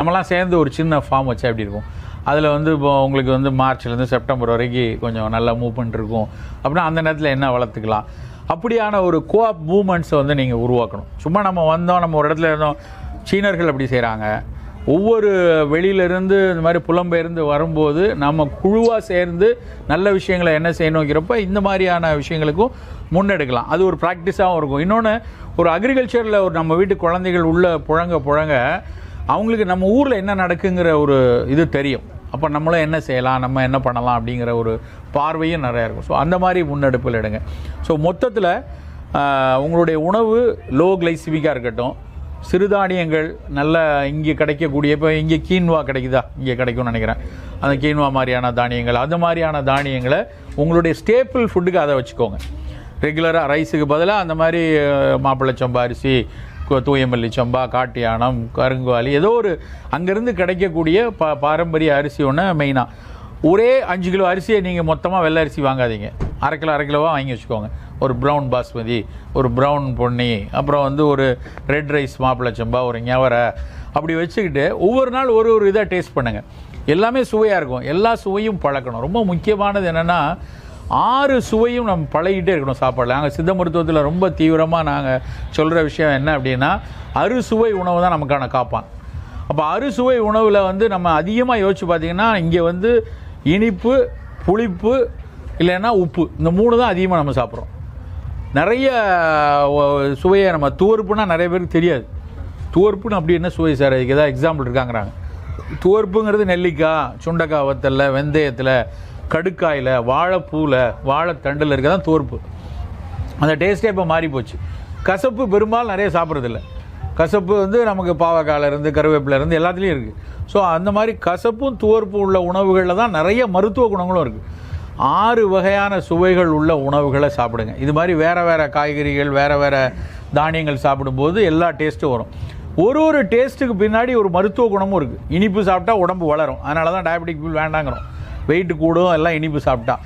நம்மலாம் சேர்ந்து ஒரு சின்ன ஃபார்ம் வச்சா எப்படி இருக்கும்? அதில் வந்து இப்போ உங்களுக்கு வந்து மார்ச்லேருந்து செப்டம்பர் வரைக்கும் கொஞ்சம் நல்லா மூவ்மெண்ட் இருக்கும். அப்படின்னா அந்த நேரத்தில் என்ன வளர்த்துக்கலாம்? அப்படியான ஒரு கோஆப் மூமெண்ட்ஸை வந்து நீங்கள் உருவாக்கணும். சும்மா நம்ம வந்தோம் நம்ம ஒரு இடத்துல இருந்தோம் சீனர்கள் அப்படி செய்கிறாங்க ஒவ்வொரு வெளியிலேருந்து இந்த மாதிரி புலம்பெயர்ந்து வரும்போது நம்ம குழுவாக சேர்ந்து நல்ல விஷயங்களை என்ன செய்யணுங்கிறப்ப இந்த மாதிரியான விஷயங்களுக்கும் முன்னெடுக்கலாம். அது ஒரு ப்ராக்டிஸாகவும் இருக்கும். இன்னொன்று ஒரு அக்ரிகல்ச்சரில் ஒரு நம்ம வீட்டு குழந்தைகள் உள்ள புழங்க புழங்க அவங்களுக்கு நம்ம ஊரில் என்ன நடக்குங்கிற ஒரு இது தெரியும். அப்போ நம்மளும் என்ன செய்யலாம் நம்ம என்ன பண்ணலாம் அப்படிங்கிற ஒரு பார்வையும் நிறையா இருக்கும். ஸோ அந்த மாதிரி முன்னெடுப்பில் எடுங்க. ஸோ மொத்தத்தில் உங்களுடைய உணவு லோ கிளைசிமிக்காக இருக்கட்டும். சிறுதானியங்கள் நல்ல இங்கே கிடைக்கக்கூடிய இப்போ இங்கே கீன்வா கிடைக்குதா? இங்கே கிடைக்கும்னு நினைக்கிறேன். அந்த கீன்வா மாதிரியான தானியங்கள் அந்த மாதிரியான தானியங்களை உங்களுடைய ஸ்டேப்பிள் ஃபுட்டுக்கு அதை வச்சுக்கோங்க. ரெகுலராக ரைஸுக்கு பதிலாக அந்த மாதிரி அஹ், மாப்பிள்ளை சம்பா அரிசி தூயமல்லி சம்பா காட்டியானம் கருங்குவாலி ஏதோ ஒரு அங்கேருந்து கிடைக்கக்கூடிய பா பாரம்பரிய அரிசி ஒன்று மெயினாக ஒரே அஞ்சு கிலோ அரிசியை நீங்கள் மொத்தமாக வெள்ளை அரிசி வாங்காதீங்க. அரை கிலோ அரை கிலோவாக வாங்கி வச்சுக்கோங்க. ஒரு ப்ரௌன் பாஸ்மதி ஒரு ப்ரௌன் பொன்னி அப்புறம் வந்து ஒரு ரெட் ரைஸ் மாப்பிள்ளை சம்பா ஒரு ஞவரை. அப்படி வச்சுக்கிட்டு ஒவ்வொரு நாள் ஒரு ஒரு இதாக டேஸ்ட் பண்ணுங்கள் எல்லாமே சுவையாக இருக்கும். எல்லா சுவையும் பழக்கணும். ரொம்ப முக்கியமானது என்னென்னா ஆறு சுவையும் நம்ம பழகிட்டே இருக்கணும் சாப்பாடில். நாங்கள் சித்த மருத்துவத்தில் ரொம்ப தீவிரமாக நாங்கள் சொல்கிற விஷயம் என்ன அப்படின்னா அறுசுவை உணவு தான் நமக்கான காப்பான். அப்போ அறுசுவை உணவில் வந்து நம்ம அதிகமாக யோசிச்சு பார்த்தீங்கன்னா இங்கே வந்து இனிப்பு புளிப்பு இல்லைன்னா உப்பு இந்த மூணு தான் அதிகமாக நம்ம சாப்பிட்றோம். நிறைய சுவையை நம்ம துவர்ப்புனா நிறைய பேருக்கு தெரியாது. துவர்ப்புன்னு அப்படி என்ன சுவை சார்? அதுக்கு ஏதாவது எக்ஸாம்பிள் இருக்காங்கிறாங்க. துவர்ப்புங்கிறது நெல்லிக்காய் சுண்டக்காய் வத்தலில் வெந்தயத்தில் கடுக்காயில் வாழைப்பூவில் வாழைத்தண்டில் இருக்க தான் துவர்ப்பு அந்த டேஸ்ட்டே இப்போ மாறி போச்சு. கசப்பு பெரும்பாலும் நிறைய சாப்பிட்றதில்ல. கசப்பு வந்து நமக்கு பாவக்காயிலேருந்து கருவேப்பிலேருந்து எல்லாத்துலேயும் இருக்குது ஸோ அந்த மாதிரி கசப்பும் துவர்ப்பும் உள்ள உணவுகளில் தான் நிறைய மருத்துவ குணங்களும் இருக்குது ஆறு வகையான சுவைகள் உள்ள உணவுகளை சாப்பிடுங்க. இது மாதிரி வேறு வேறு காய்கறிகள் வேறு வேறு தானியங்கள் சாப்பிடும்போது எல்லா டேஸ்ட்டும் வரும். ஒரு ஒரு டேஸ்ட்டுக்கு பின்னாடி ஒரு மருத்துவ குணமும் இருக்குது இனிப்பு சாப்பிட்டா உடம்பு வளரும். அதனால தான் டயபெட்டிக் பில் வேண்டாங்கிறோம். வெயிட் கூடும் எல்லாம் இனிப்பு சாப்பிட்டா.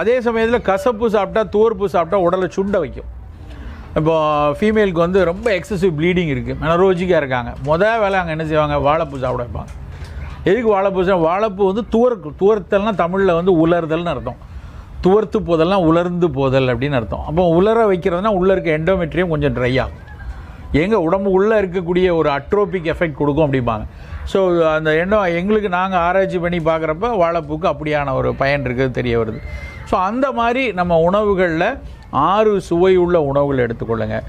அதே சமயத்தில் கசப்பு சாப்பிட்டா துவர்ப்பு சாப்பிட்டா உடலை சுண்ட வைக்கும். இப்போ ஃபீமேலுக்கு வந்து ரொம்ப எக்ஸசிவ் ப்ளீடிங் இருக்குது மெனரோஜிக்காக இருக்காங்க. மொதல் வேலை அங்கே என்ன செய்வாங்க? வாழைப்பூ சாப்பிட வைப்பாங்க. எதுக்கு வாழைப்பூ வாழைப்பூ வந்து துவர் துவர்த்தல்னா தமிழில் வந்து உலர்தல்னு அர்த்தம். துவர்த்து போதல்னா உலர்ந்து போதல் அப்படின்னு அர்த்தம். அப்போ உலர வைக்கிறதுனா உள்ளே இருக்க எண்டோமெட்ரியம் கொஞ்சம் ட்ரை ஆகும். எங்கள் உடம்பு உள்ளே இருக்கக்கூடிய ஒரு அட்ரோபிக் எஃபெக்ட் கொடுக்கும் அப்படிம்பாங்க. ஸோ அந்த எண்ணம் எங்களுக்கு நாங்கள் ஆராய்ச்சி பண்ணி பார்க்குறப்ப வாழைப்பூக்கு அப்படியான ஒரு பயன் இருக்குது தெரிய வருது. ஸோ அந்த மாதிரி நம்ம உணவுகளில் ஆறு சுவையுள்ள உணவுகள் எடுத்துக்கொள்ளுங்கள்